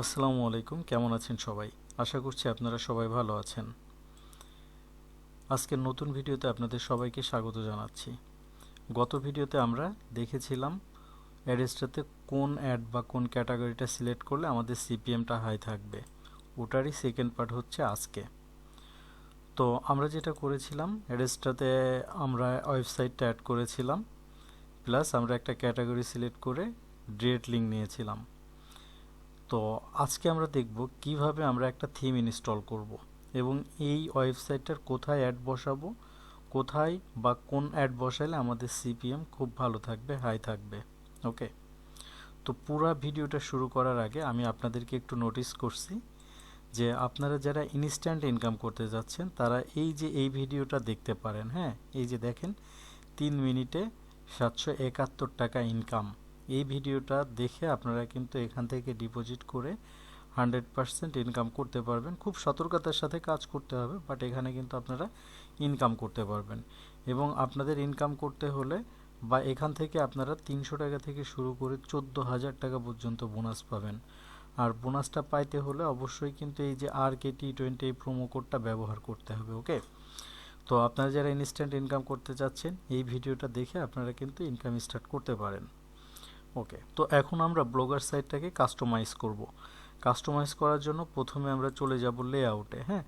আসসালামু আলাইকুম, কেমন আছেন সবাই? আশা করছি আপনারা সবাই ভালো আছেন। আজকের নতুন ভিডিওতে আপনাদের সবাইকে স্বাগত জানাচ্ছি। গত ভিডিওতে আমরা দেখেছিলাম অ্যাড্রেসটাতে কোন অ্যাড বা কোন ক্যাটাগরিটা সিলেক্ট করলে আমাদের সিপিএমটা হাই থাকবে। ওটারই সেকেন্ড পার্ট হচ্ছে আজকে। তো আমরা যেটা করেছিলাম, অ্যাড্রেসটাতে আমরা ওয়েবসাইটটা অ্যাড করেছিলাম প্লাস আমরা একটা ক্যাটাগরি সিলেক্ট করে ডিরেক্ট লিঙ্ক নিয়েছিলাম। তো আজকে আমরা দেখব কীভাবে আমরা একটা থিম ইনস্টল করব এবং এই ওয়েবসাইটটার কোথায় অ্যাড বসাবো, কোথায় বা কোন অ্যাড বসালে আমাদের সিপিএম খুব ভালো থাকবে হাই থাকবে ওকে তো পুরো ভিডিওটা শুরু করার আগে আমি আপনাদেরকে একটু নোটিস করছি যে আপনারা যারা ইনস্ট্যান্ট ইনকাম করতে যাচ্ছেন, তারা এই যে এই ভিডিওটা দেখতে পারেন হ্যাঁ? এই যে দেখেন, তিন মিনিটে সাতশো একাত্তর টাকা ইনকাম এই ভিডিওটা দেখে আপনারা কিন্তু এখান থেকে ডিপোজিট করে হান্ড্রেড পারসেন্ট ইনকাম করতে পারবেন। খুব সতর্কতার সাথে কাজ করতে হবে বাট এখানে কিন্তু আপনারা ইনকাম করতে পারবেন। এবং আপনাদের ইনকাম করতে হলে বা এখান থেকে আপনারা তিনশো টাকা থেকে শুরু করে চোদ্দ হাজার টাকা পর্যন্ত বোনাস পাবেন। আর বোনাসটা পাইতে হলে অবশ্যই কিন্তু এই যে আর কে টি টোয়েন্টি এই প্রোমো কোডটা ব্যবহার করতে হবে ওকে তো আপনারা যারা ইনস্ট্যান্ট ইনকাম করতে চাচ্ছেন, এই ভিডিওটা দেখে আপনারা কিন্তু ইনকাম স্টার্ট করতে পারেন। ওকে তো এখন আমরা ব্লগার সাইটটাকে কাস্টমাইজ করব। কাস্টমাইজ করার জন্য প্রথমে আমরা চলে যাব লেআউটে হ্যাঁ?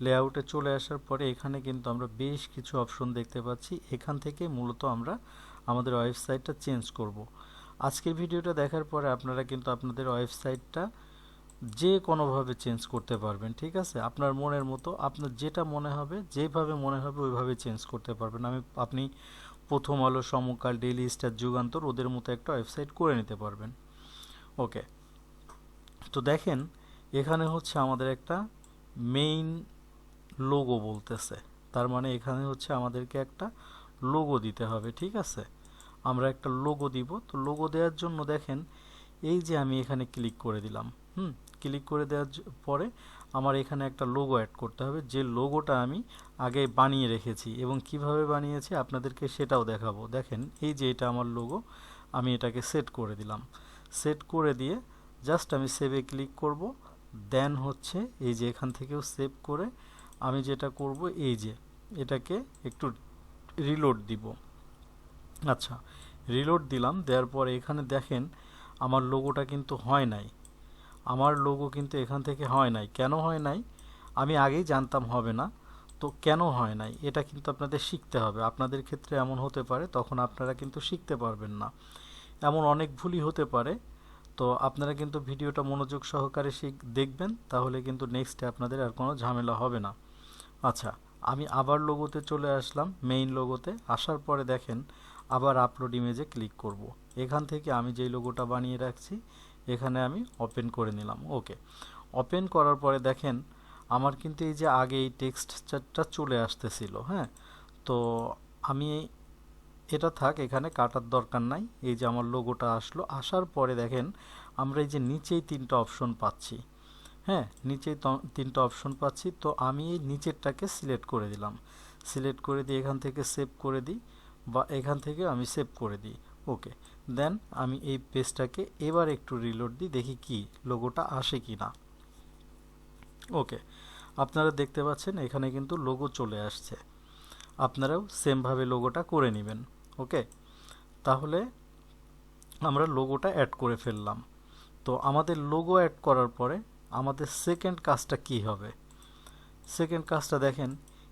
লেআউটে চলে আসার পরে এখানে কিন্তু আমরা বেশ কিছু অপশন দেখতে পাচ্ছি। এখান থেকে মূলত আমরা আমাদের ওয়েবসাইটটা চেঞ্জ করব। আজকের ভিডিওটা দেখার পরে আপনারা কিন্তু আপনাদের ওয়েবসাইটটা যে কোনোভাবে চেঞ্জ করতে পারবেন, ঠিক আছে? আপনার মনের মতো, আপনার যেটা মনে হবে, যেভাবে মনে হবে ওইভাবে চেঞ্জ করতে পারবেন। আমি, আপনি প্রথম আলো, সমকাল ডেইলি স্টার যুগান্তর, ওদের মতো একটা ওয়েবসাইট করে নিতে পারবেন। ওকে তো দেখেন, এখানে হচ্ছে আমাদের একটা মেইন লোগো বলতেছে। তার মানে এখানে হচ্ছে আমাদেরকে একটা লোগো দিতে হবে, ঠিক আছে? আমরা একটা লোগো দিব। তো লোগো দেওয়ার জন্য দেখেন, এই যে আমি এখানে ক্লিক করে দিলাম, হুম? ক্লিক করে দেওয়ার পরে আমার এখানে একটা লোগো অ্যাড করতে হবে। যে লোগোটা আমি আগে বানিয়ে রেখেছি এবং কীভাবে বানিয়েছি আপনাদেরকে সেটাও দেখাবো। দেখেন, এই যে এটা আমার লোগো আমি এটাকে সেট করে দিলাম। সেট করে দিয়ে জাস্ট আমি সেভে ক্লিক করব। দেন হচ্ছে এই যে এখান থেকেও সেভ করে আমি যেটা করব, এই যে এটাকে একটু রিলোড দিব। আচ্ছা রিলোড দিলাম, দেওয়ার পরে এখানে দেখেন আমার লোগোটা কিন্তু হয় নাই। আমার লোগো কিন্তু এখান থেকে হয় নাই। কেন হয় নাই? আমি আগেই জানতাম হবে না। তো কেন হয় নাই? এটা কিন্তু আপনাদের শিখতে হবে। আপনাদের ক্ষেত্রে এমন হতে পারে, তখন আপনারা কিন্তু শিখতে পারবেন না। এমন অনেক ভুলই হতে পারে। তো আপনারা কিন্তু ভিডিওটা মনোযোগ সহকারে শিখ, দেখবেন, তাহলে কিন্তু নেক্সটে আপনাদের আর কোনো ঝামেলা হবে না। আচ্ছা আমি আবার লোগোতে চলে আসলাম মেইন লোগোতে আসার পরে দেখেন, আবার আপলোড ইমেজে ক্লিক করব। এখান থেকে আমি যেই লোগোটা বানিয়ে রাখছি এখানে আমি ওপেন করে নিলাম ওকে ওপেন করার পরে দেখেন, আমার কিন্তু এই যে আগে এই টেক্সটটা চলে আসতেছিল হ্যাঁ? তো আমি এটা থাক, এখানে কাটার দরকার নাই, এই যে আমার লোগোটা আসলো, আসার পরে দেখেন, আমরা এই যে নিচেই তিনটা অপশন পাচ্ছি হ্যাঁ? নিচেই তিনটা অপশন পাচ্ছি, তো আমি এই নিচেরটাকে সিলেক্ট করে দিলাম। সিলেক্ট করে দিয়ে এখান থেকে সেভ করে দিই, বা এখান থেকে আমি সেভ করে দিই ওকে দেন আমি এই পেজটাকে এবার একটু রিলোড দিই, দেখি কি লোগোটা আসে কি না ওকে আপনারা দেখতে পাচ্ছেন এখানে কিন্তু লোগো চলে আসছে। আপনারাও সেমভাবে লোগোটা করে নেবেন। ওকে তাহলে আমরা লোগোটা অ্যাড করে ফেললাম। তো আমাদের লোগো অ্যাড করার পরে আমাদের সেকেন্ড কাজটা কি হবে? সেকেন্ড কাজটা দেখেন,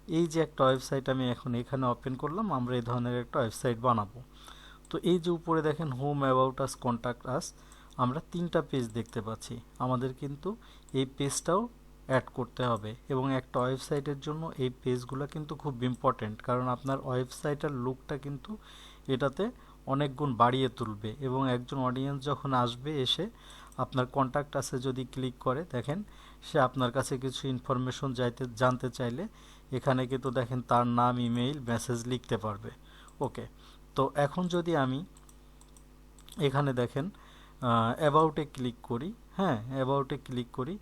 এই যে একটা ওয়েবসাইট আমি এখন এখানে ওপেন করলাম, আমরা এই ধরনের একটা ওয়েবসাইট বানাবো। তো এই যে উপরে দেখেন home about us contact us আমরা তিনটা পেজ দেখতে পাচ্ছি। আমাদের কিন্তু এই পেজটাও অ্যাড করতে হবে এবং একটা ওয়েবসাইটের জন্য এই পেজগুলো কিন্তু খুব ইম্পর্টেন্ট কারণ আপনার ওয়েবসাইটের লুকটা কিন্তু এটাতে অনেক গুণ বাড়িয়ে তুলবে এবং একজন অডিয়েন্স যখন আসবে এসে আপনার কন্ট্যাক্ট আছে যদি ক্লিক করে, দেখেন সে আপনার কাছে কিছু ইনফরমেশন যাইতে, জানতে চাইলে এখানে কিন্তু দেখেন তার নাম ইমেইল মেসেজ লিখতে পারবে। ওকে তো এখন যদি আমি এখানে দেখেন অ্যাবাউটে ক্লিক করি হ্যাঁ অ্যাবাউটে ক্লিক করি,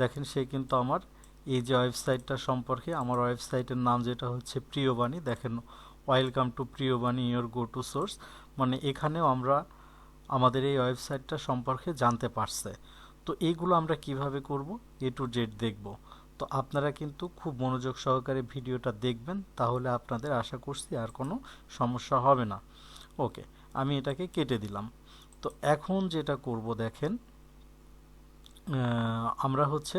দেখেন সে কিন্তু আমার এই যে ওয়েবসাইটটা সম্পর্কে আমার ওয়েবসাইটের নাম যেটা হচ্ছে প্রিয়বাণী দেখেন welcome to Priyobani your go to source মানে এখানেও আমরা আমাদের এই ওয়েবসাইটটা সম্পর্কে জানতে পারছে। তো এইগুলো আমরা কীভাবে করব? এ টু জেড দেখব। তো আপনারা কিন্তু খুব মনোযোগ সহকারে ভিডিওটা দেখবেন, তাহলে আপনাদের আশা করছি আর কোনো সমস্যা হবে না। ওকে, আমি এটাকে কেটে দিলাম। তো এখন যেটা করব দেখেন আমরা হচ্ছে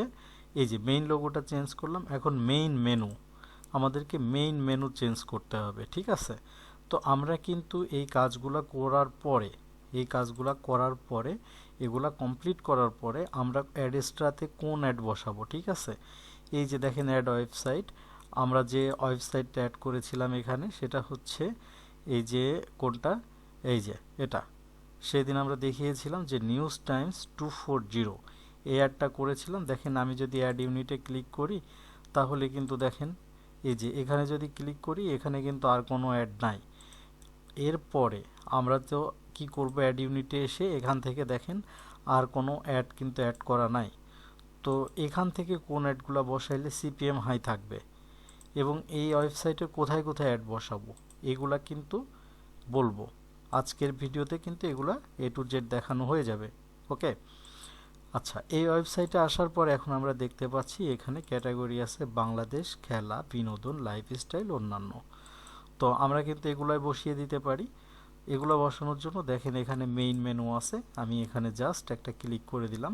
এই যে মেইন লোগোটা চেঞ্জ করলাম, এখন মেইন মেনু আমাদেরকে মেইন মেনু চেঞ্জ করতে হবে, ঠিক আছে? তো আমরা কিন্তু এই কাজগুলো করার পরে, এই কাজগুলো করার পরে, এগুলা কমপ্লিট করার পরে আমরা অ্যাডেস্ট্রাতে কোন অ্যাড বসাবো, ঠিক আছে? এই যে দেখেন অ্যাড ওয়েবসাইট আমরা যে ওয়েবসাইটটা অ্যাড করেছিলাম এখানে, সেটা হচ্ছে এই যে কোনটা? এই যে এটা। সেদিন আমরা দেখিয়েছিলাম যে news times two four zero এই অ্যাডটা করেছিলাম। দেখেন আমি যদি অ্যাড ইউনিটে ক্লিক করি, তাহলে কিন্তু দেখেন, এই যে এখানে যদি ক্লিক করি, এখানে কিন্তু আর কোনো অ্যাড নাই। এরপরে আমরা তো কি করব অ্যাড ইউনিটে এসে এখান থেকে দেখেন, আর কোনো অ্যাড কিন্তু অ্যাড করা নাই। তো এখান থেকে কোন অ্যাডগুলো বসাইলে সিপিএম হাই থাকবে? এবং এই ওয়েবসাইটে কোথায় কোথায় অ্যাড বসাবো? এগুলা কিন্তু বলব। আজকের ভিডিওতে কিন্তু এগুলা এ টু জেড দেখানো হয়ে যাবে। ওকে? আচ্ছা এই ওয়েবসাইটে আসার পর এখন আমরা দেখতে পাচ্ছি এখানে ক্যাটাগরি আছে বাংলাদেশ, খেলা, বিনোদন, লাইফস্টাইল, অন্যান্য। তো আমরা কিন্তু এগুলাই বসিয়ে দিতে পারি। এগুলো বসানোর জন্য দেখেন এখানে মেইন মেনু আছে। আমি এখানে জাস্ট একটা ক্লিক করে দিলাম।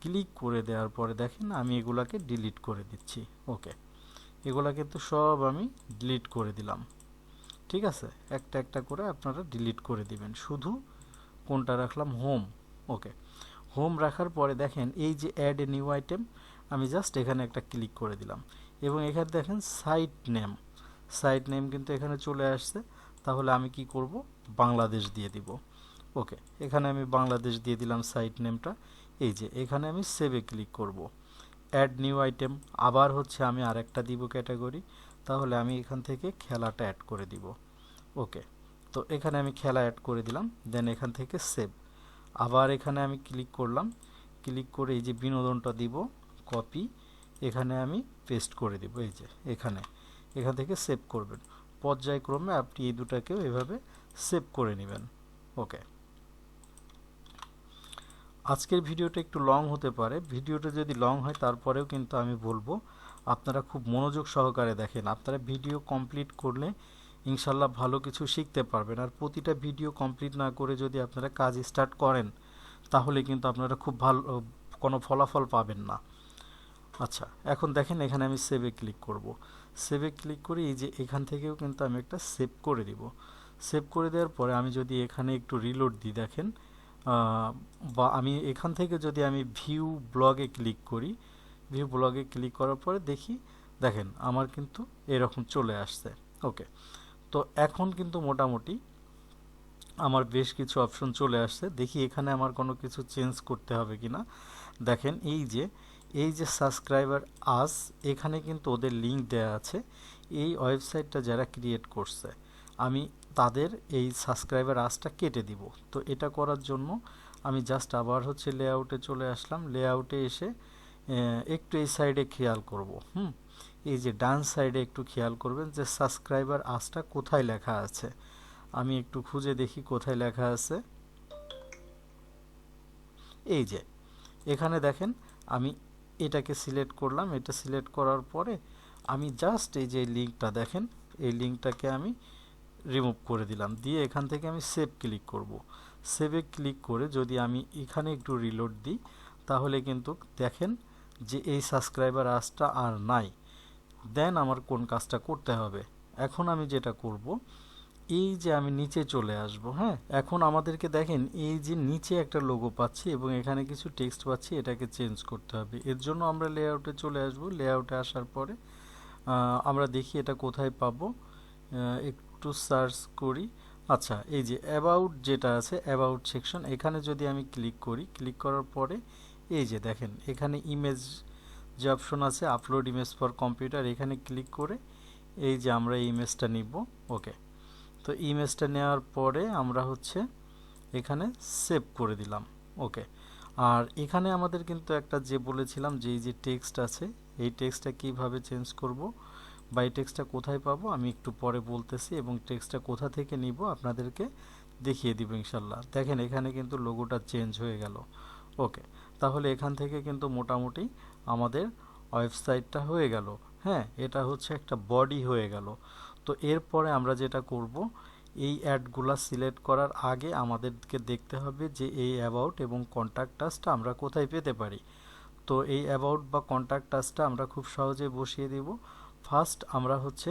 ক্লিক করে দেওয়ার পরে দেখেন আমি এগুলাকে ডিলিট করে দিচ্ছি। ওকে এগুলা কিন্তু সব আমি ডিলিট করে দিলাম। ঠিক আছে? একটা একটা করে আপনারা ডিলিট করে দিবেন। শুধু কোনটা রাখলাম? হোম ওকে হোম রাখার পরে দেখেন এই যে অ্যাড এ নিউ আইটেম আমি জাস্ট এখানে একটা ক্লিক করে দিলাম। এবং এখানে দেখেন সাইট নেম সাইট নেম কিন্তু এখানে চলে আসছে। তাহলে আমি কি করব? বাংলাদেশ দিয়ে দিব। ওকে এখানে আমি বাংলাদেশ দিয়ে দিলাম সাইট নেমটা এই যে, এখানে আমি সেভে ক্লিক করব। অ্যাড নিউ আইটেম আবার হচ্ছে আমি আরেকটা দিব ক্যাটাগরি তাহলে আমি এখান থেকে খেলাটা অ্যাড করে দিব। ওকে তো এখানে আমি খেলা অ্যাড করে দিলাম দেন এখান থেকে সেভ আবার এখানে আমি ক্লিক করলাম ক্লিক করে এই যে বিনোদনটা দিব কপি এখানে আমি পেস্ট করে দিব, এই যে, এখানে। এখান থেকে সেভ করবেন। পর্যায়ক্রমে আপনি এই দুটাকেও এভাবে সেভ করে নেবেন। ওকে আজকের ভিডিওটা একটু লং হতে পারে। ভিডিওটা যদি লং হয়, তারপরেও কিন্তু আমি বলব, আপনারা খুব মনোযোগ সহকারে দেখেন। আপনারা ভিডিও কমপ্লিট করলে ইনশাল্লাহ ভালো কিছু শিখতে পারবেন। আর প্রতিটা ভিডিও কমপ্লিট না করে যদি আপনারা কাজ স্টার্ট করেন, তাহলে কিন্তু আপনারা খুব ভালো, কোনো ফলাফল পাবেন না। আচ্ছা এখন দেখেন এখানে আমি সেভে ক্লিক করব। সেভে ক্লিক করে এই যে এখান থেকেও কিন্তু আমি একটা সেভ করে দিব। সেভ করে দেওয়ার পরে আমি যদি এখানে একটু রিলোড দিই, দেখেন বা আমি এখান থেকে যদি আমি ভিউ ব্লগে ক্লিক করি ভিউ ব্লগে ক্লিক করার পরে দেখি, দেখেন আমার কিন্তু এরকম চলে আসছে। ওকে তো এখন কিন্তু মোটামুটি আমার বেশ কিছু অপশন চলে আসছে। দেখি এখানে আমার কোনো কিছু চেঞ্জ করতে হবে কিনা। দেখেন এই যে এই যে সাবস্ক্রাইবার আস এখানে কিন্তু ওদের লিংক দেওয়া আছে। এই ওয়েবসাইটটা যারা ক্রিয়েট করছে, আমি তাদের এই সাবস্ক্রাইবার আসটা কেটে দিব। তো এটা করার জন্য আমি জাস্ট আবার হচ্ছে লেআউটে চলে আসলাম। লেআউটে এসে একটু এই সাইডে খেয়াল করব, হুম? এই যে ডান সাইডে একটু খেয়াল করবেন যে সাবস্ক্রাইবার আসটা কোথায় লেখা আছে। আমি একটু খুঁজে দেখি কোথায় লেখা আছে। এই যে, এখানে দেখেন আমি এটাকে সিলেক্ট করলাম। এটা সিলেক্ট করার পরে আমি জাস্ট এই যে লিঙ্কটা দেখেন, এই লিঙ্কটাকে আমি রিমুভ করে দিলাম। দিয়ে এখান থেকে আমি সেভ ক্লিক করব। সেভে ক্লিক করে যদি আমি এখানে একটু রিলোড দিই তাহলে কিন্তু দেখেন যে এই সাবস্ক্রাইবার আসটা আর নাই। দেন আমার কোন কাজটা করতে হবে? এখন আমি যেটা করব এই যে আমি নিচে চলে আসব হ্যাঁ? এখন আমাদেরকে দেখেন এই যে নিচে একটা লোগো পাচ্ছি এবং এখানে কিছু টেক্সট পাচ্ছি এটাকে চেঞ্জ করতে হবে। এর জন্য আমরা লেআউটে চলে আসব। লেআউটে আসার পরে আমরা দেখি এটা কোথায় পাবো। আহ, একটু সার্চ করি। আচ্ছা এই যে অ্যাবাউট যেটা আছে অ্যাবাউট সেকশন এখানে যদি আমি ক্লিক করি ক্লিক করার পরে এই যে দেখেন, এখানে ইমেজ যে অপশন আছে আপলোড ইমেজ ফর কম্পিউটার এখানে ক্লিক করে এই যে আমরা এই ইমেজটা নিব ওকে তো ইমেজটা নেওয়ার পরে আমরা হচ্ছে এখানে সেভ করে দিলাম ওকে আর এখানে আমাদের কিন্তু একটা যে বলেছিলাম যে এই যে টেক্সট আছে, এই টেক্সটটা কীভাবে চেঞ্জ করব বা এই টেক্সটটা কোথায় পাবো, আমি একটু পরে বলতেছি এবং টেক্সটটা কোথা থেকে নিব আপনাদেরকে দেখিয়ে দিব ইনশাল্লাহ। দেখেন, এখানে কিন্তু লোগোটা চেঞ্জ হয়ে গেল। ওকে তাহলে এখান থেকে কিন্তু মোটামুটি আমাদের ওয়েবসাইটটা হয়ে গেল। হ্যাঁ এটা হচ্ছে একটা বডি হয়ে গেল। তো এরপরে আমরা যেটা করব, এই অ্যাডগুলা সিলেক্ট করার আগে আমাদেরকে দেখতে হবে যে এই অ্যাবাউট এবং কন্ট্যাক্ট টাসটা আমরা কোথায় পেতে পারি। তো এই অ্যাবাউট বা কন্ট্যাক্ট টাসটা আমরা খুব সহজে বসিয়ে দিব। ফার্স্ট আমরা হচ্ছে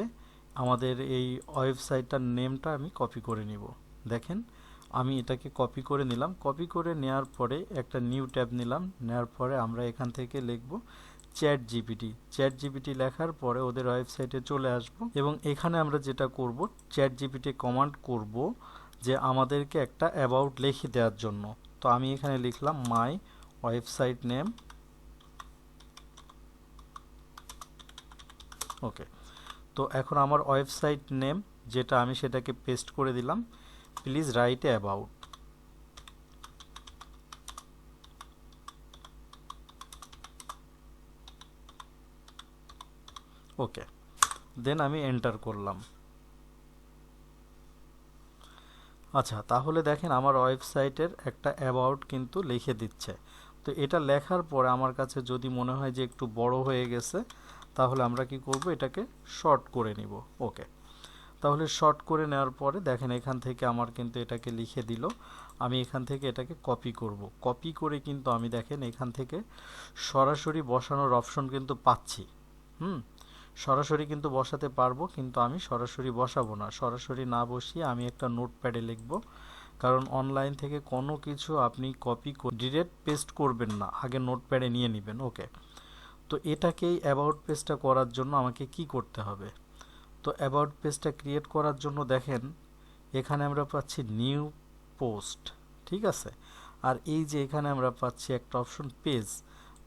আমাদের এই ওয়েবসাইটটার নেমটা আমি কপি করে নিব। দেখেন, আমি এটাকে কপি করে নিলাম। কপি করে নেওয়ার পরে একটা নিউ ট্যাব নিলাম। নেওয়ার পরে আমরা এখান থেকে লিখব চ্যাট জিপিটি চ্যাট জিপিটি লেখার পরে ওদের ওয়েবসাইটে চলে আসব এবং এখানে আমরা যেটা করব চ্যাট জিপিটি কমান্ড করব যে আমাদেরকে একটা অ্যাবাউট লিখে দেওয়ার জন্য। তো আমি এখানে লিখলাম মাই ওয়েবসাইট নেম ওকে তো এখন আমার ওয়েবসাইট নেম, যেটা আমি সেটাকে পেস্ট করে দিলাম। Please write about okay then আমি এন্টার করলাম। আচ্ছা তাহলে দেখেন আমার ওয়েবসাইটের একটা অ্যাবাউট কিন্তু লিখে দিচ্ছে। তো এটা লেখার পরে আমার কাছে যদি মনে হয় যে একটু বড় হয়ে গেছে তাহলে আমরা কি করব? এটাকে শর্ট করে নিব। ওকে তাহলে শর্ট করে নেওয়ার পরে দেখেন এখান থেকে আমার কিন্তু এটাকে লিখে দিল। আমি এখান থেকে এটাকে কপি করব। কপি করে কিন্তু আমি দেখেন এখান থেকে সরাসরি বসানোর অপশন কিন্তু পাচ্ছি। হুম? সরাসরি কিন্তু বসাতে পারব, কিন্তু আমি সরাসরি বসাবো না। সরাসরি না বসিয়ে আমি একটা নোটপ্যাডে লিখব। কারণ অনলাইন থেকে কোনো কিছু আপনি কপি ডিরেক্ট পেস্ট করবেন না। আগে নোটপ্যাডে নিয়ে নেবেন। ওকে তো এটাকেই অ্যাবাউট পেজটা করার জন্য আমাকে কি করতে হবে? তো অ্যাবাউট পেজটা ক্রিয়েট করার জন্য দেখেন, এখানে আমরা পাচ্ছি নিউ পোস্ট ঠিক আছে? আর এই যে এখানে আমরা পাচ্ছি একটা অপশন পেজ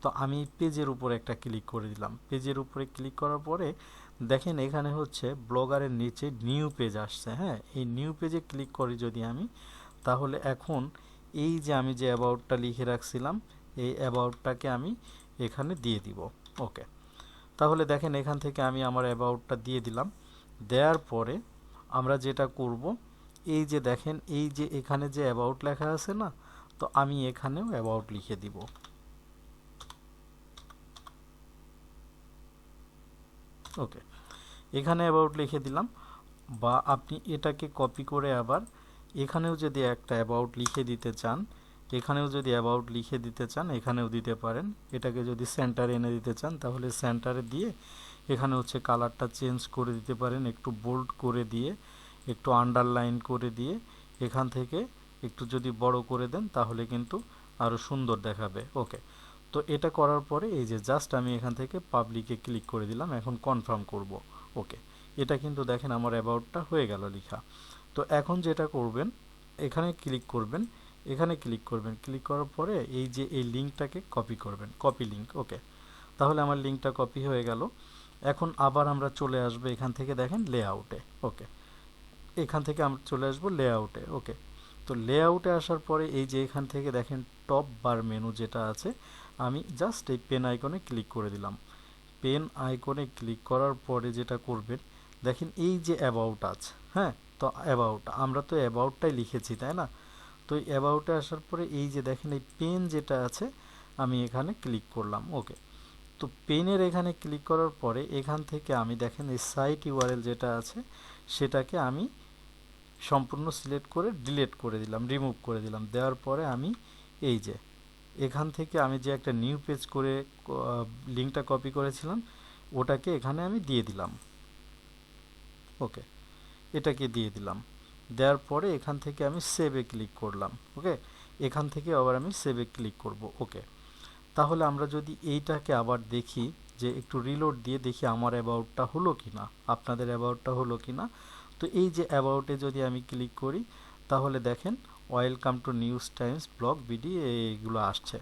তো আমি পেজের উপরে একটা ক্লিক করে দিলাম। পেজের উপরে ক্লিক করার পরে দেখেন এখানে হচ্ছে ব্লগারের নিচে নিউ পেজ আসছে হ্যাঁ? এই নিউ পেজে ক্লিক করি যদি আমি, তাহলে এখন এই যে আমি যে অ্যাবাউটটা লিখে রাখছিলাম, এই অ্যাবাউটটাকে আমি এখানে দিয়ে দিব। ওকে। তাহলে দেখেন এখান থেকে আমি আমার অ্যাবাউটটা দিয়ে দিলাম। দেওয়ার পরে আমরা যেটা করব, এই যে দেখেন, এই যে এখানে যে অ্যাবাউট লেখা আছে না, তো আমি এখানেও অ্যাবাউট লিখে দিব। ওকে। এখানে অ্যাবাউট লিখে দিলাম বা আপনি এটাকে কপি করে আবার এখানেও যদি একটা অ্যাবাউট লিখে দিতে চান এখানেও যদি অ্যাবাউট লিখে দিতে চান, এখানেও দিতে পারেন। এটাকে যদি সেন্টারে এনে দিতে চান, তাহলে সেন্টারে দিয়ে এখানে হচ্ছে কালারটা চেঞ্জ করে দিতে পারেন, একটু বোল্ড করে দিয়ে, একটু আন্ডারলাইন করে দিয়ে, এখান থেকে একটু যদি বড় করে দেন, তাহলে কিন্তু আরও সুন্দর দেখাবে। ওকে তো এটা করার পরে এই যে জাস্ট আমি এখান থেকে পাবলিকে ক্লিক করে দিলাম, এখন কনফার্ম করব। ওকে এটা কিন্তু দেখেন আমার অ্যাবাউটটা হয়ে গেল লেখা। তো এখন যেটা করবেন, এখানে ক্লিক করবেন এখানে ক্লিক করবেন। ক্লিক করার পরে এই যে এই লিঙ্কটাকে কপি করবেন। কপি লিঙ্ক ওকে তাহলে আমার লিঙ্কটা কপি হয়ে গেল। এখন আবার আমরা চলে আসব এখান থেকে দেখেন লেআউটে ওকে এখান থেকে আমরা চলে আসব লেআউটে ওকে তো লেআউটে আসার পরে এই যে এখান থেকে দেখেন টপ বার মেনু যেটা আছে, আমি জাস্ট এই পেন আইকনে ক্লিক করে দিলাম। পেন আইকনে ক্লিক করার পরে যেটা করবেন, দেখেন এই যে অ্যাবাউট আছে হ্যাঁ? তো অ্যাবাউট আমরা তো অ্যাবাউটটাই লিখেছি, তাই না? তো অ্যাবাউটে আসার পরে এই যে দেখেন, এই পেন যেটা আছে, আমি এখানে ক্লিক করলাম ওকে তো পেনের এখানে ক্লিক করার পরে এখান থেকে আমি দেখেন, এই সাইট ইউআরএল যেটা আছে, সেটাকে আমি সম্পূর্ণ সিলেক্ট করে ডিলিট করে দিলাম রিমুভ করে দিলাম। দেওয়ার পরে আমি এই যে, এখান থেকে আমি যে একটা নিউ পেজ করে লিঙ্কটা কপি করেছিলাম, ওটাকে এখানে আমি দিয়ে দিলাম ওকে এটাকে দিয়ে দিলাম। দেওয়ার পরে এখান থেকে আমি সেভে ক্লিক করলাম ওকে এখান থেকে আবার আমি সেভে ক্লিক করব ওকে তাহলে আমরা যদি এইটাকে আবার দেখি যে একটু রিলোড দিয়ে দেখি আমার অ্যাবাউটটা হলো কি না আপনাদের অ্যাবাউটটা হলো কি না তো এই যে অ্যাবাউটে যদি আমি ক্লিক করি, তাহলে দেখেন welcome to news times blog BD এইগুলো আসছে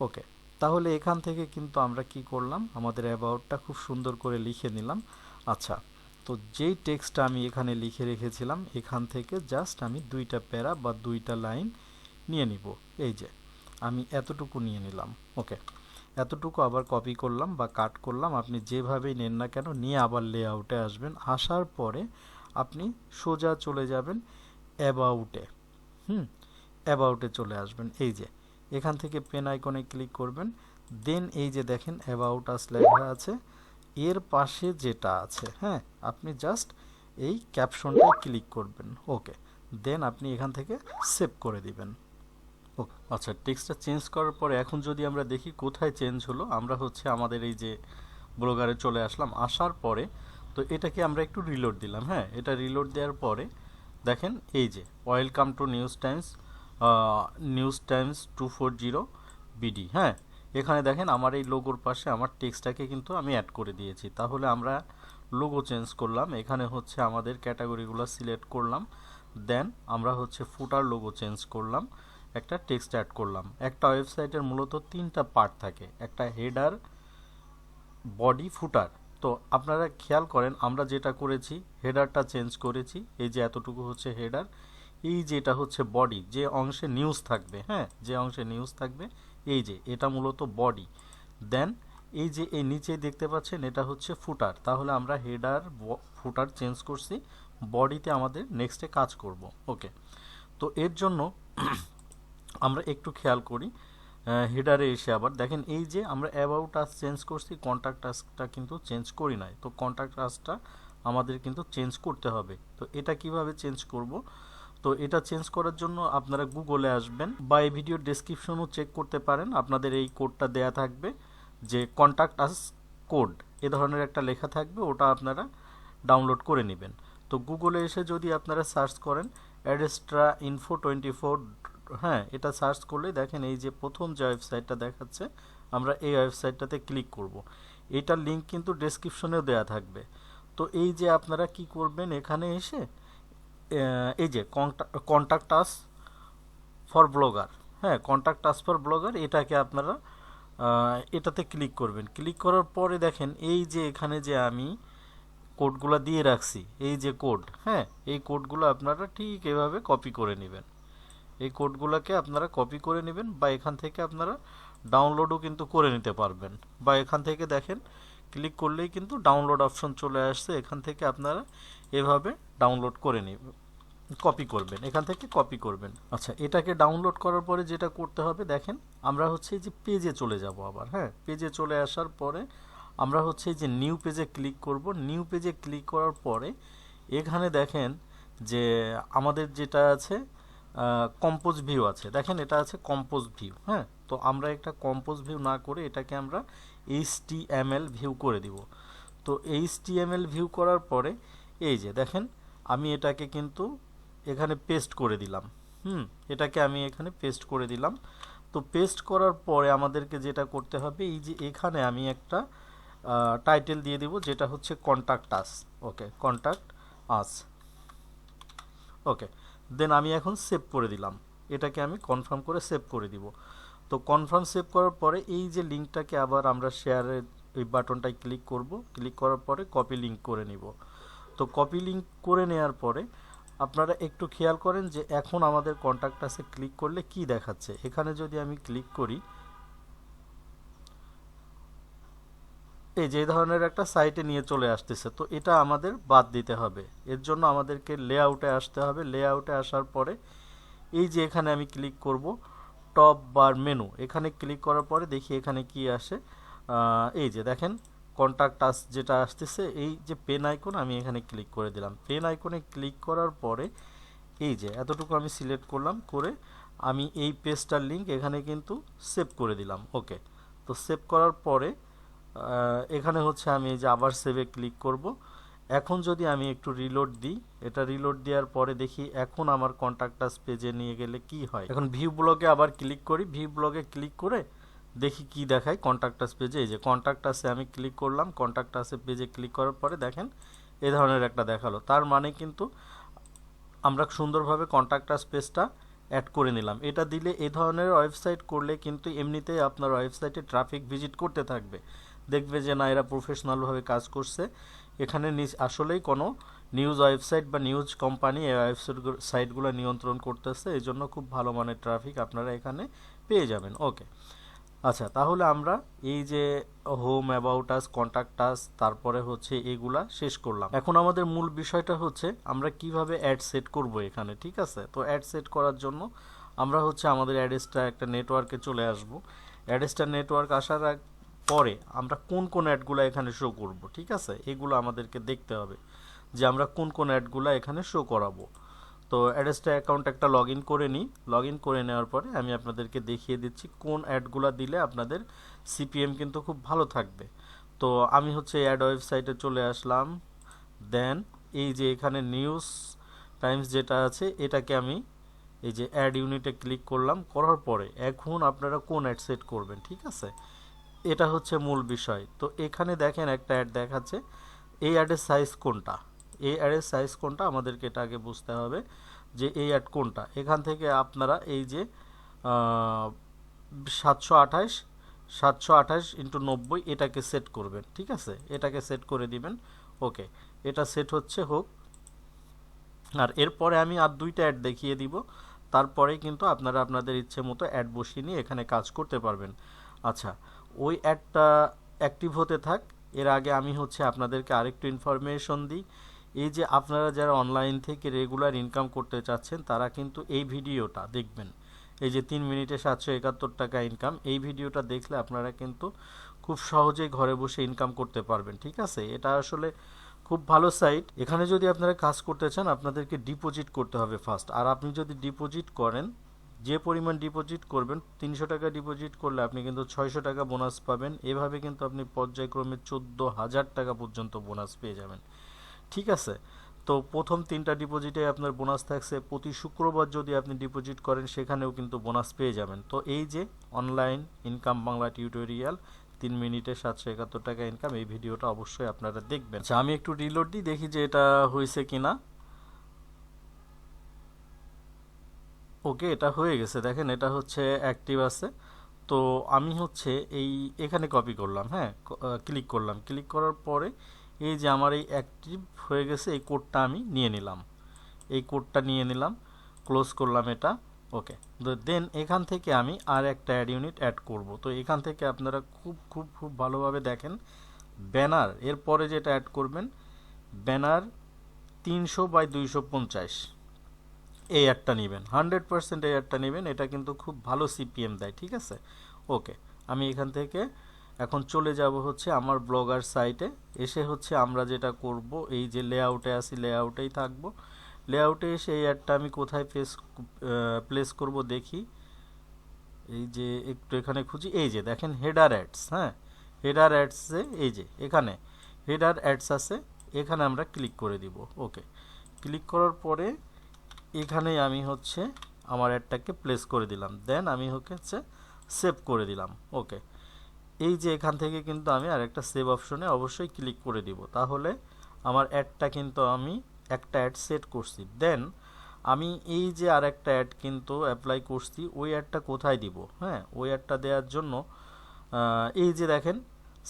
ওকে তাহলে এখান থেকে কিন্তু আমরা কি করলাম, আমাদের অ্যাবাউটটা খুব সুন্দর করে লিখে নিলাম আচ্ছা তো যেই টেক্সটটা আমি এখানে লিখে রেখেছিলাম, এখান থেকে জাস্ট আমি দুইটা প্যারা বা দুইটা লাইন নিয়ে নিব। এই যে, আমি এতটুকু নিয়ে নিলাম, ওকে। এতটুকু আবার কপি করলাম বা কাট করলাম, আপনি যেভাবেই নেন না কেন, নিয়ে আবার লেআউটে আসবেন। আসার পরে আপনি সোজা চলে যাবেন অ্যাবাউটে হুম অ্যাবাউটে চলে আসবেন। এই যে, এখান থেকে পেন আইকনে ক্লিক করবেন। দেন এই যে দেখেন অ্যাবাউট আস লেখা আছে। এর পাশে যেটা আছে হ্যাঁ আপনি জাস্ট এই ক্যাপশনটা ক্লিক করবেন ওকে দেন আপনি এখান থেকে সেভ করে দিবেন। ওকে আচ্ছা টেক্সটটা চেঞ্জ করার পরে এখন যদি আমরা দেখি কোথায় চেঞ্জ হলো, আমরা হচ্ছে আমাদের এই যে ব্লগারে চলে আসলাম, আসার পরে তো এটাকে আমরা একটু রিলোড দিলাম হ্যাঁ এটা রিলোড দেওয়ার পরে দেখেন এই যে welcome to news times news times two four zero BD হ্যাঁ এখানে দেখেন আমার এই লোগোর পাশে আমার টেক্সটটাকে কিন্তু আমি অ্যাড করে দিয়েছি। তাহলে আমরা লোগো চেঞ্জ করলাম। এখানে হচ্ছে আমাদের ক্যাটাগরিগুলো সিলেক্ট করলাম। দেন আমরা হচ্ছে ফুটার লোগো চেঞ্জ করলাম। একটা টেক্সট অ্যাড করলাম। একটা ওয়েবসাইটের মূলত তিনটা পার্ট থাকে। একটা হেডার বডি ফুটার তো আপনারা খেয়াল করেন, আমরা যেটা করেছি হেডারটা চেঞ্জ করেছি। এই যে এতটুকু হচ্ছে হেডার এই যেটা হচ্ছে বডি যে অংশে নিউজ থাকবে হ্যাঁ? যে অংশে নিউজ থাকবে এই যে, এটা মূলত বডি দেন এই যে, এই নিচে দেখতে পাচ্ছেন, এটা হচ্ছে ফুটার তাহলে আমরা হেডার ফুটার চেঞ্জ করছি বডিতে আমাদের নেক্সটে কাজ করব। ওকে তো এর জন্য আমরা একটু খেয়াল করি হেডারে এসে আবার দেখেন, এই যে আমরা অ্যাবাউট আস চেঞ্জ করছি কন্ট্যাক্ট আসটা কিন্তু চেঞ্জ করি নাই। তো কন্ট্যাক্ট আসটা আমাদের কিন্তু চেঞ্জ করতে হবে। তো এটা কীভাবে চেঞ্জ করব? তো এটা চেঞ্জ করার জন্য আপনারা গুগলে আসবেন বা এই ভিডিওর ডেসক্রিপশনও চেক করতে পারেন। আপনাদের এই কোডটা দেয়া থাকবে যে কন্ট্যাক্ট আস কোড এ ধরনের একটা লেখা থাকবে, ওটা আপনারা ডাউনলোড করে নেবেন। তো গুগলে এসে যদি আপনারা সার্চ করেন অ্যাডেস্ট্রা ইনফো টোয়েন্টি ফোর হ্যাঁ এটা সার্চ করলে দেখেন এই যে প্রথম যে ওয়েবসাইটটা দেখাচ্ছে, আমরা এই ওয়েবসাইটটাতে ক্লিক করব। এটার লিঙ্ক কিন্তু ডেসক্রিপশনেও দেওয়া থাকবে। তো এই যে আপনারা কি করবেন, এখানে এসে এই যে কন্ট্যাক্ট আস ফর ব্লগার হ্যাঁ কন্ট্যাক্ট আস ফর ব্লগার এটাকে আপনারা এটাতে ক্লিক করবেন। ক্লিক করার পরে দেখেন, এই যে এখানে যে আমি কোডগুলো দিয়ে রাখছি, এই যে কোড হ্যাঁ এই কোডগুলো আপনারা ঠিক এভাবে কপি করে নেবেন। এই কোডগুলোকে আপনারা কপি করে নেবেন বা এখান থেকে আপনারা ডাউনলোডও কিন্তু করে নিতে পারবেন। বা এখান থেকে দেখেন ক্লিক করলেই কিন্তু ডাউনলোড অপশন চলে আসছে। এখান থেকে আপনারা এভাবে ডাউনলোড করে নেবেন কপি করবেন এখান থেকে কপি করবেন। আচ্ছা। এটাকে ডাউনলোড করার পরে যেটা করতে হবে দেখেন আমরা হচ্ছে যে পেজে চলে যাব আবার হ্যাঁ? পেজে চলে আসার পরে আমরা হচ্ছে যে নিউ পেজে ক্লিক করব। নিউ পেজে ক্লিক করার পরে এখানে দেখেন যে আমাদের যেটা আছে কম্পোজ ভিউ আছে। দেখেন এটা আছে কম্পোজ ভিউ হ্যাঁ? তো আমরা একটা কম্পোজ ভিউ না করে এটাকে আমরা H T M L view করে দিব। তো H T M L view করার পরে, এই যে দেখেন, আমি এটাকে কিন্তু এখানে পেস্ট করে দিলাম। হুম, এটাকে আমি এখানে পেস্ট করে দিলাম। তো পেস্ট করার পরে আমাদেরকে যেটা করতে হবে, এই যে এখানে আমি একটা টাইটেল দিয়ে দিব, যেটা হচ্ছে কন্ট্যাক্ট আস ওকে কন্ট্যাক্ট আস ওকে দেন আমি এখন সেভ করে দিলাম। এটাকে আমি কনফার্ম করে সেভ করে দিব। তো কনফার্ম সেভ করার পরে এই যে লিঙ্কটাকে আবার আমরা শেয়ারের ওই বাটনটায় ক্লিক করব। ক্লিক করার পরে কপি লিঙ্ক করে নিব। তো কপি লিঙ্ক করে নেওয়ার পরে আপনারা একটু খেয়াল করেন যে এখন আমাদের কন্ট্যাক্ট ক্লিক করলে কি দেখাচ্ছে? এখানে যদি আমি ক্লিক করি, এই যে ধরনের একটা সাইটে নিয়ে চলে আসতেছে, তো এটা আমাদের বাদ দিতে হবে। এর জন্য আমাদেরকে লেআউটে আসতে হবে। লেআউটে আসার পরে এই যে এখানে আমি ক্লিক করব টপ বার মেনু। এখানে ক্লিক করার পরে দেখি এখানে কি আসে। এই যে দেখেন কন্ট্যাক্ট আস যেটা আসতেছে, এই যে পেন আইকন আমি এখানে ক্লিক করে দিলাম। পেন আইকনে ক্লিক করার পরে, এই যে এতটুকু আমি সিলেক্ট করলাম, করে আমি এই পেজটার লিঙ্ক এখানে কিন্তু সেভ করে দিলাম। ওকে তো সেভ করার পরে এখানে হচ্ছে আমি এই যে আবার সেভে ক্লিক করব। এখন যদি আমি একটু রিলোড দিই, এটা রিলোড দেওয়ার পরে দেখি এখন আমার কন্ট্যাক্টাস পেজে নিয়ে গেলে কি হয়? এখন ভিউ ব্লগে আবার ক্লিক করি ভিউ ব্লগে ক্লিক করে দেখি কি দেখায় কন্ট্যাক্টাস পেজে এই যে কন্ট্যাক্টাসে আমি ক্লিক করলাম কন্ট্যাক্টাসে পেজে ক্লিক করার পরে দেখেন এ ধরনের একটা দেখাল। তার মানে কিন্তু আমরা সুন্দরভাবে কন্ট্যাক্টাস পেজটা অ্যাড করে নিলাম। এটা দিলে এ ধরনের ওয়েবসাইট করলে কিন্তু এমনিতেই আপনার ওয়েবসাইটে ট্রাফিক ভিজিট করতে থাকবে। দেখবে যে না, এরা প্রফেশনালভাবে কাজ করছে। এখানে আসলেই কোনো নিউজ ওয়েবসাইট বা নিউজ কোম্পানি এই ওয়েবসাইট সাইটগুলো নিয়ন্ত্রণ করতেছে, এই জন্য খুব ভালো মানের ট্রাফিক আপনারা এখানে পেয়ে যাবেন। ওকে। আচ্ছা তাহলে আমরা এই যে home about us contact us তারপরে হচ্ছে এগুলা শেষ করলাম। এখন আমাদের মূল বিষয়টা হচ্ছে আমরা কীভাবে অ্যাড সেট করব এখানে, ঠিক আছে? তো অ্যাড সেট করার জন্য আমরা হচ্ছে আমাদের অ্যাডেসটা একটা নেটওয়ার্কে চলে আসব। অ্যাডেসটা নেটওয়ার্ক আসার পরে আমরা কোন কোন অ্যাডগুলো এখানে শো করব, ঠিক আছে? এগুলো আমাদেরকে দেখতে হবে যে আমরা কোন কোন অ্যাডগুলো এখানে শো করাবো। তো অ্যাডেসটা অ্যাকাউন্ট একটা লগ ইন করে নিই। লগ ইন করে নেওয়ার পরে আমি আপনাদেরকে দেখিয়ে দিচ্ছি কোন অ্যাডগুলো দিলে আপনাদের সিপিএম কিন্তু খুব ভালো থাকবে। তো আমি হচ্ছে অ্যাড ওয়েবসাইটে চলে আসলাম। দেন এই যে এখানে নিউজ টাইমস যেটা আছে, এটাকে আমি এই যে অ্যাড ইউনিটে ক্লিক করলাম। করার পরে এখন আপনারা কোন অ্যাড সেট করবেন, ঠিক আছে? এটা হচ্ছে মূল বিষয়। তো এখানে দেখেন একটা অ্যাড দেখাচ্ছে, এই অ্যাডের সাইজ কোনটা? এই অ্যাডের সাইজ কোনটা? আমাদেরকে এটা আগে বুঝতে হবে যে এই অ্যাড কোনটা? এখান থেকে আপনারা এই যে সাতশো আঠাশ সাতশো আঠাশ ইন্টু নব্বই এটাকে সেট করবেন, ঠিক আছে? এটাকে সেট করে দিবেন ওকে এটা সেট হচ্ছে হোক, আর এরপরে আমি আর দুইটা অ্যাড দেখিয়ে দিব, তারপরে কিন্তু আপনারা আপনাদের ইচ্ছে মতো অ্যাড বসিয়ে নিয়ে এখানে কাজ করতে পারবেন। আচ্ছা ওই অ্যাডটা অ্যাক্টিভ হতে থাক। এর আগে আমি হচ্ছে আপনাদেরকে আরেকটু ইনফরমেশন দিই। এই যে আপনারা যারা অনলাইন থেকে রেগুলার ইনকাম করতে চাচ্ছেন, তারা কিন্তু এই ভিডিওটা দেখবেন। এই যে তিন মিনিটে সাতশো একাত্তর টাকা ইনকাম এই ভিডিওটা দেখলে আপনারা কিন্তু খুব সহজেই ঘরে বসে ইনকাম করতে পারবেন, ঠিক আছে? এটা আসলে খুব ভালো সাইট এখানে যদি আপনারা কাজ করতে চান, আপনাদেরকে ডিপোজিট করতে হবে ফার্স্ট আর আপনি যদি ডিপোজিট করেন যে পরিমাণ ডিপোজিট করবেন, তিনশো টাকা ডিপোজিট করলে আপনি কিন্তু ছয়শো টাকা বোনাস পাবেন। এভাবে কিন্তু আপনি পর্যায়ক্রমে চোদ্দ হাজার টাকা পর্যন্ত বোনাস পেয়ে যাবেন। ঠিক আছে? তো প্রথম তিনটা ডিপোজিটে আপনার বোনাস থাকছে। প্রতি শুক্রবার যদি আপনি ডিপোজিট করেন, সেখানেও কিন্তু বোনাস পেয়ে যাবেন। তো এই যে অনলাইন ইনকাম বাংলা টিউটোরিয়াল তিন মিনিটে সাতশো একাত্তর টাকা ইনকাম এই ভিডিওটা অবশ্যই আপনারা দেখবেন। আচ্ছা আমি একটু রিলোড দিই, দেখি যে এটা হয়েছে কিনা। ওকে, এটা হয়ে গেছে। দেখেন, এটা হচ্ছে অ্যাক্টিভ আছে। তো আমি হচ্ছে এই, এখানে কপি করলাম হ্যাঁ? ক্লিক করলাম। ক্লিক করার পরে এই যে আমার এই অ্যাক্টিভ হয়ে গেছে, এই কোডটা আমি নিয়ে নিলাম। এই কোডটা নিয়ে নিলাম ক্লোজ করলাম এটা, ওকে। দেন এখান থেকে আমি আর একটা অ্যাড ইউনিট অ্যাড করব। তো এখান থেকে আপনারা খুব খুব খুব ভালোভাবে দেখেন ব্যানার এরপরে যেটা অ্যাড করবেন ব্যানার তিনশো বাই দুইশো পঞ্চাশ। এই অ্যাডটা নেবেন। হান্ড্রেড পার্সেন্ট এই অ্যাডটা নেবেন, এটা কিন্তু খুব ভালো সিপিএম দেয়, ঠিক আছে? ওকে আমি এখান থেকে এখন চলে যাব হচ্ছে আমার ব্লগার সাইটে এসে হচ্ছে আমরা যেটা করব, এই যে লেআউটে আসি লেআউটেই থাকব। লেআউটে এসে এই অ্যাডটা আমি কোথায় প্লেস প্লেস করব দেখি। এই যে একটু এখানে খুঁজি, এই যে দেখেন হেডার অ্যাডস হ্যাঁ? হেডার অ্যাডসে এই যে এখানে হেডার অ্যাডস আছে, এখানে আমরা ক্লিক করে দিব। ওকে ক্লিক করার পরে এখানে আমি হচ্ছে আমার অ্যাডটাকে প্লেস করে দিলাম। দেন আমি হচ্ছে সেভ করে দিলাম। ওকে এই যে এখান থেকে কিন্তু আমি আর একটা সেভ অপশনে অবশ্যই ক্লিক করে দিব। তাহলে আমার অ্যাডটা কিন্তু আমি একটা অ্যাড সেট করছি। দেন আমি এই যে আরেকটা অ্যাড কিন্তু অ্যাপ্লাই করছি, ওই অ্যাডটা কোথায় দিব? হ্যাঁ ওই অ্যাডটা দেওয়ার জন্য এই যে দেখেন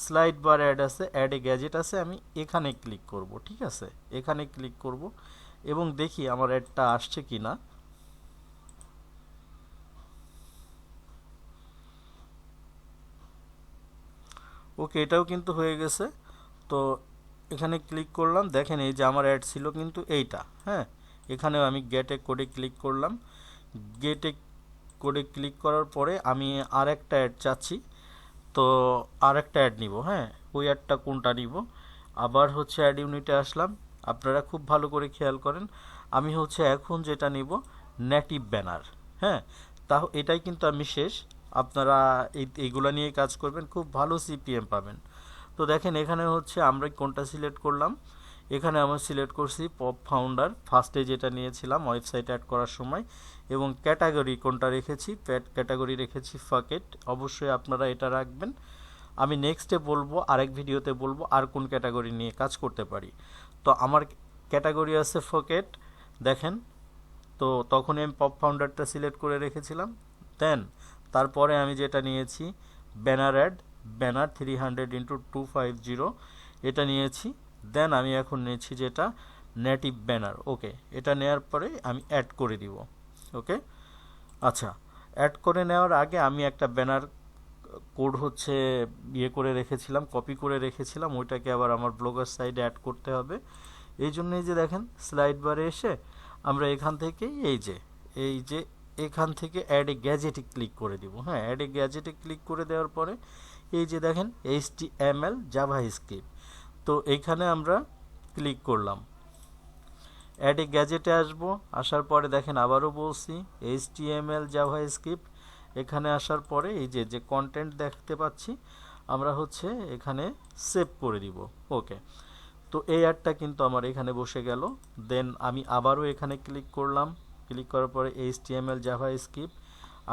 স্লাইড বার অ্যাড আছে অ্যাডে গ্যাজেট আছে, আমি এখানে ক্লিক করব, ঠিক আছে? এখানে ক্লিক করব। এবং দেখি আমার অ্যাডটা আসছে কি না ওকে, এটাও কিন্তু হয়ে গেছে। তো এখানে ক্লিক করলাম। দেখেন এই যে আমার অ্যাড ছিল কিন্তু এইটা হ্যাঁ? এখানেও আমি গেটে কোডে ক্লিক করলাম। গেটে কোডে ক্লিক করার পরে আমি আর একটা অ্যাড চাচ্ছি। তো আর একটা অ্যাড নিব হ্যাঁ? ওই অ্যাডটা কোনটা নিব? আবার হচ্ছে অ্যাড ইউনিটে আসলাম। আপনারা খুব ভালো করে খেয়াল করেন। আমি হচ্ছে এখন যেটা নিব নেটিভ ব্যানার হ্যাঁ? তা এটাই কিন্তু আমি শেষ। আপনারা এই, এইগুলো নিয়ে কাজ করবেন, খুব ভালো সিপিএম পাবেন। তো দেখেন, এখানে হচ্ছে আমরা কোনটা সিলেক্ট করলাম? এখানে আমরা সিলেক্ট করছি পপ ফাউন্ডার ফার্স্টে যেটা নিয়েছিলাম, ওয়েবসাইট অ্যাড করার সময়। এবং ক্যাটাগরি কোনটা রেখেছি? প্যাট ক্যাটাগরি রেখেছি ফাকেট অবশ্যই আপনারা এটা রাখবেন। আমি নেক্সটে বলব, আরেক ভিডিওতে বলব, আর কোন ক্যাটাগরি নিয়ে কাজ করতে পারি। আমার ক্যাটাগরি আছে ফকেট, দেখেন। তো তখন আমি পপ ফাউন্ডারটা সিলেক্ট করে রেখেছিলাম। দেন তারপরে আমি যেটা নিয়েছি banner ad banner three hundred into two five zero এটা নিয়েছি। দেন আমি এখন নিয়েছি যেটা নেটিভ ব্যানার ওকে এটা নেওয়ার পরে আমি অ্যাড করে দিব ওকে আচ্ছা অ্যাড করে নেওয়ার আগে আমি একটা ব্যানার কোড হচ্ছে ইয়ে করে রেখেছিলাম, কপি করে রেখেছিলাম, ওইটাকে আবার আমার ব্লগার সাইডে অ্যাড করতে হবে। এই জন্যই যে দেখেন স্লাইড বারে এসে আমরা এখান থেকে এই যে এই যে এখান থেকে অ্যাড এ গ্যাজেটে ক্লিক করে দিব। হ্যাঁ অ্যাড এ গ্যাজেটে ক্লিক করে দেওয়ার পরে এই যে দেখেন H T M L JavaScript তো এইখানে আমরা ক্লিক করলাম। অ্যাড এ গ্যাজেটে আসব, আসার পরে দেখেন আবারও বলছি H T M L JavaScript এখানে আসার পরে এই যে যে কন্টেন্ট দেখতে পাচ্ছি, আমরা হচ্ছে এখানে সেভ করে দিব। ওকে তো এই অ্যাডটা কিন্তু আমার এখানে বসে গেল। দেন আমি আবারও এখানে ক্লিক করলাম। ক্লিক করার পরে H T M L JavaScript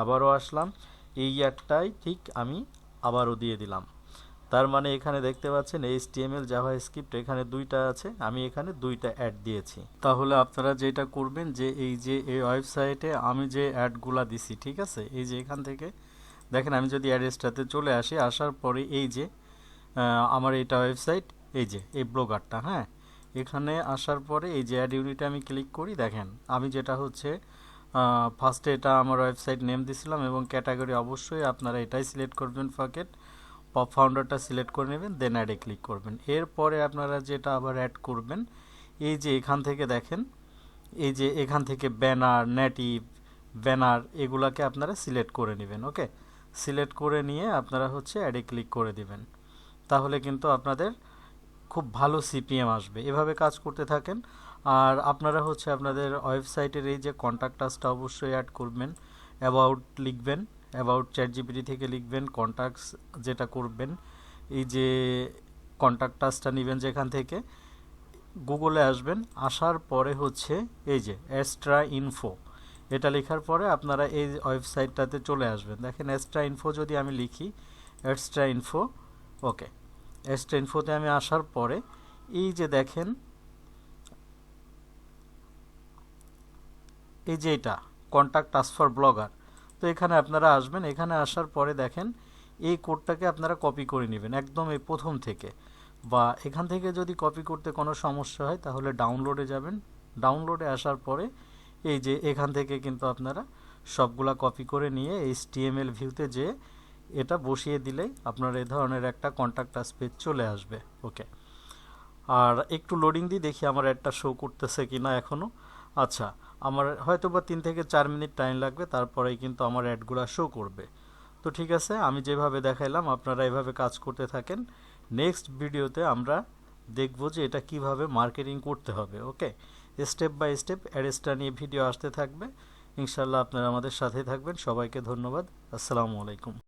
আবারও আসলাম। এই অ্যাডটাই ঠিক আমি আবারও দিয়ে দিলাম। তার মানে এখানে দেখতে পাচ্ছেন এইচটিএমএল জাভা স্ক্রিপ্ট এখানে দুইটা আছে, আমি এখানে দুইটা অ্যাড দিয়েছি। তাহলে আপনারা যেটা করবেন যে এই যে এই ওয়েবসাইটে আমি যে অ্যাডগুলা দিছি, ঠিক আছে? এই যে এখান থেকে, দেখেন আমি যদি অ্যাড্রেসটাতে চলে আসি, আসার পরে এই যে আমার এটা ওয়েবসাইট, এই যে, এই ব্লগারটা হ্যাঁ? এখানে আসার পরে এই যে অ্যাড ইউনিটে আমি ক্লিক করি, দেখেন, আমি যেটা হচ্ছে ফার্স্টে এটা আমার ওয়েবসাইট নেম দিছিলাম এবং ক্যাটাগরি অবশ্যই আপনারা এটাই সিলেক্ট করবেন ফাকেট পপ ফাউন্ডারটা সিলেক্ট করে নেবেন দেন অ্যাডে ক্লিক করবেন। এরপরে আপনারা যেটা আবার অ্যাড করবেন, এই যে এখান থেকে দেখেন, এই যে এখান থেকে ব্যানার নেটিভ ব্যানার এগুলাকে আপনারা সিলেক্ট করে নেবেন ওকে সিলেক্ট করে নিয়ে আপনারা হচ্ছে অ্যাডে ক্লিক করে দিবেন। তাহলে কিন্তু আপনাদের খুব ভালো সিপিএম আসবে। এভাবে কাজ করতে থাকেন। আর আপনারা হচ্ছে আপনাদের ওয়েবসাইটের এই যে কন্ট্যাক্ট অবশ্যই অ্যাড করবেন অ্যাবাউট লিখবেন। অ্যাবাউট চ্যাট জিপিটি থেকে লিখবেন কন্ট্যাক্টস যেটা করবেন, এই যে কন্ট্যাক্ট টাসটা নেবেন যেখান থেকে গুগলে আসবেন, আসার পরে হচ্ছে এই যে এক্সট্রা ইনফো এটা লেখার পরে আপনারা এই ওয়েবসাইটটাতে চলে আসবেন। দেখেন এক্সট্রা ইনফো যদি আমি লিখি এক্সট্রা ইনফো ওকে এক্সট্রা ইনফোতে আমি আসার পরে, এই যে দেখেন, এই যে এটা কন্ট্যাক্ট ট্রান্সফার ব্লগার তো এখানে আপনারা আসবেন, এখানে আসার পরে দেখেন এই কোডটাকে আপনারা কপি করে নেবেন, একদম এই প্রথম থেকে। বা এখান থেকে যদি কপি করতে কোনো সমস্যা হয়, তাহলে ডাউনলোডে যাবেন। ডাউনলোডে আসার পরে এই যে এখান থেকে কিন্তু আপনারা সবগুলা কপি করে নিয়ে এইচ টিএমএল ভিউতে যে এটা বসিয়ে দিলেই আপনার এই ধরনের একটা কন্ট্যাক্ট পেজ চলে আসবে। ওকে আর একটু লোডিং দিয়ে দেখি আমার একটা শো করতেছে কি না এখনও আচ্ছা আমার হয়তো বা তিন থেকে চার মিনিট টাইম লাগবে, তারপরেই কিন্তু আমার অ্যাডগুলো শো করবে। তো ঠিক আছে, আমি যেভাবে দেখাইলাম, আপনারা এভাবে কাজ করতে থাকেন। নেক্সট ভিডিওতে আমরা দেখব যে এটা কীভাবে মার্কেটিং করতে হবে ওকে স্টেপ বাই স্টেপ অ্যাড্রেসটা নিয়ে ভিডিও আসতে থাকবে। ইনশাল্লাহ আপনারা আমাদের সাথে থাকবেন। সবাইকে ধন্যবাদ। আসসালামু আলাইকুম।